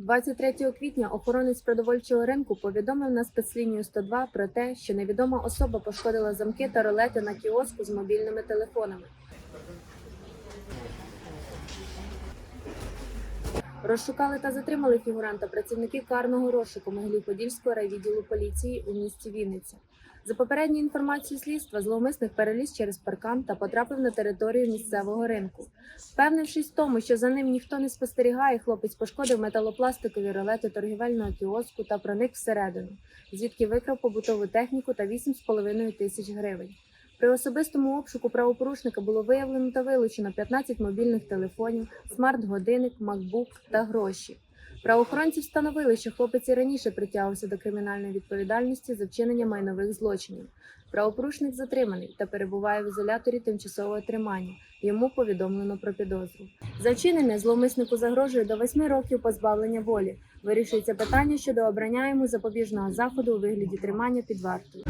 23 квітня охоронець продовольчого ринку повідомив на спецлінію 102 про те, що невідома особа пошкодила замки та ролети на кіоску з мобільними телефонами. Розшукали та затримали фігуранта працівники карного розшуку Могилів-Подільського райвідділу поліції у місті Вінниця. За попередньою інформацією слідства, зловмисник переліз через паркан та потрапив на територію місцевого ринку. Впевнившись в тому, що за ним ніхто не спостерігає, хлопець пошкодив металопластикові ролети торгівельного кіоску та проник всередину, звідки викрав побутову техніку та 8,5 тисяч гривень. При особистому обшуку правопорушника було виявлено та вилучено 15 мобільних телефонів, смарт-годинник, макбук та гроші. Правоохоронці встановили, що хлопець і раніше притягувався до кримінальної відповідальності за вчинення майнових злочинів. Правопорушник затриманий та перебуває в ізоляторі тимчасового тримання. Йому повідомлено про підозру. За вчинене зловмиснику загрожує до 8 років позбавлення волі. Вирішується питання щодо обрання йому запобіжного заходу у вигляді тримання під вартою.